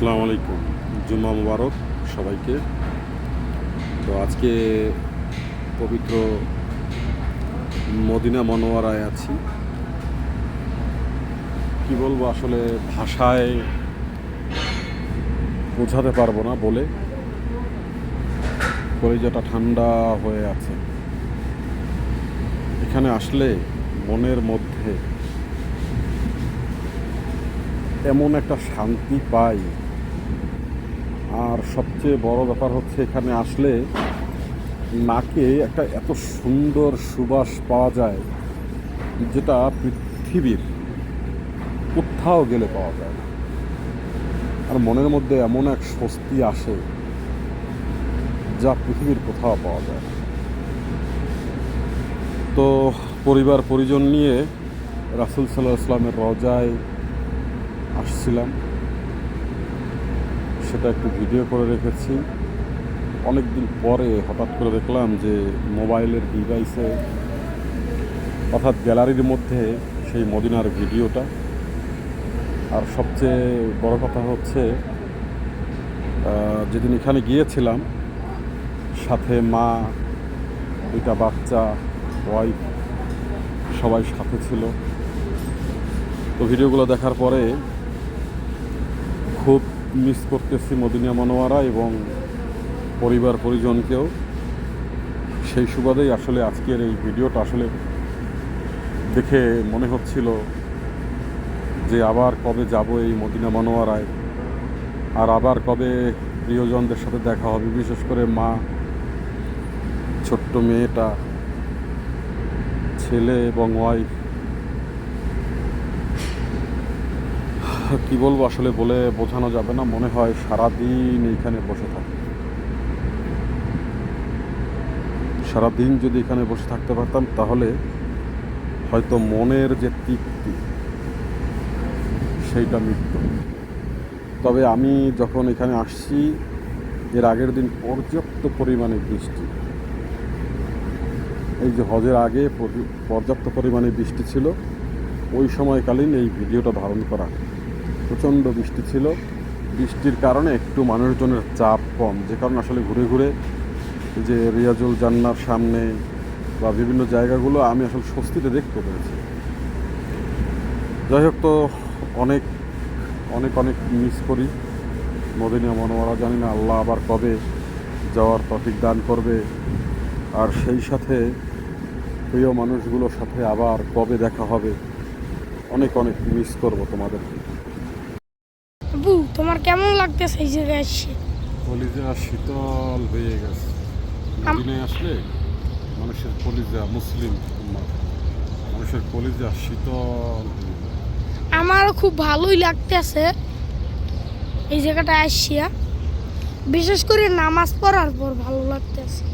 আসসালামু আলাইকুম। জুম্মা মুবারক সবাইকে। তো আজকে পবিত্র মদিনা মনোয়ারায় আছি। কি বলব, আসলে ভাষায় বোঝাতে পারব না বলে। কলিজাটা ঠান্ডা হয়ে আছে। এখানে আসলে মনের মধ্যে এমন একটা শান্তি পাই আর সবচেয়ে বড় ব্যাপার হচ্ছে এখানে আসলে নাকে একটা এত সুন্দর সুবাস পাওয়া যায় যেটা পৃথিবীর কোথাও গেলে পাওয়া যায়। না আর মনের মধ্যে এমন এক স্বস্তি আসে যা পৃথিবীর কোথাও পাওয়া যায়। না তো পরিবার পরিজন নিয়ে রাসুল সাল্লাহ ইসলামের রজায় আসছিলাম। সেটা একটু ভিডিও করে রেখেছি। অনেক দিন পরে হঠাৎ করে দেখলাম যে মোবাইলের ডিভাইসে অর্থাৎ গ্যালারির মধ্যে সেই মদিনার ভিডিওটা। আর সবচেয়ে বড় কথা হচ্ছে যেদিন এখানে গিয়েছিলাম, সাথে মা, দুইটা বাচ্চা ওয়াইফ সবাই সাথে ছিল। তো ভিডিওগুলো দেখার পরে খুব মিস করতেছি মদিনা মনোয়ারা এবং পরিবার পরিজনকেও। সেই সুবাদেই আসলে আজকের এই ভিডিওটা আসলে দেখে মনে হচ্ছিল যে আবার কবে যাব এই মদিনা মনোয়ারায়। আর আবার কবে প্রিয়জনদের সাথে দেখা হবে, বিশেষ করে মা, ছোট্ট মেয়েটা, ছেলে এবং ওয়াইফ কি বলব, আসলে বলে বোঝানো যাবে না। মনে হয় সারাদিন এইখানে বসে থাকি। সারাদিন যদি এখানে বসে থাকতে পারতাম, তাহলে হয়তো মনের যে তৃপ্তি, সেইটা মিটত। তবে আমি যখন এখানে আসছি, এর আগের দিন পর্যাপ্ত পরিমাণে বৃষ্টি। এই যে হজের আগে পর্যাপ্ত পরিমাণে বৃষ্টি ছিল, ওই সময়কালীন এই ভিডিওটা ধারণ করা। প্রচণ্ড বৃষ্টি ছিল। বৃষ্টির কারণে একটু মানুষজনের চাপ কম। যে কারণে আসলে ঘুরে ঘুরে যে রিয়াজুল জান্নার সামনে বা বিভিন্ন জায়গাগুলো আমি আসলে স্বস্তিতে দেখতে পেরেছি। যাই হোক তো, অনেক অনেক অনেক মিস করি। মদিনা মনোয়ারা জানি না আল্লাহ আবার কবে যাওয়ার তফিক দান করবে। আর সেই সাথে প্রিয় মানুষগুলোর সাথে আবার কবে দেখা হবে? অনেক অনেক মিস করব তোমাদেরকে। তোমার কেমন লাগতেছে এই জায়গায় এসে কলিজা শীতল হয়ে গেছে। মদিনায় আসলে মানুষের কলিজা মুসলিম মানুষের কলিজা শীতল। আমারও খুব ভালোই লাগতেছে এই জায়গাটা আসিয়া বিশেষ করে নামাজ পড়ার পর ভালো লাগতেছে।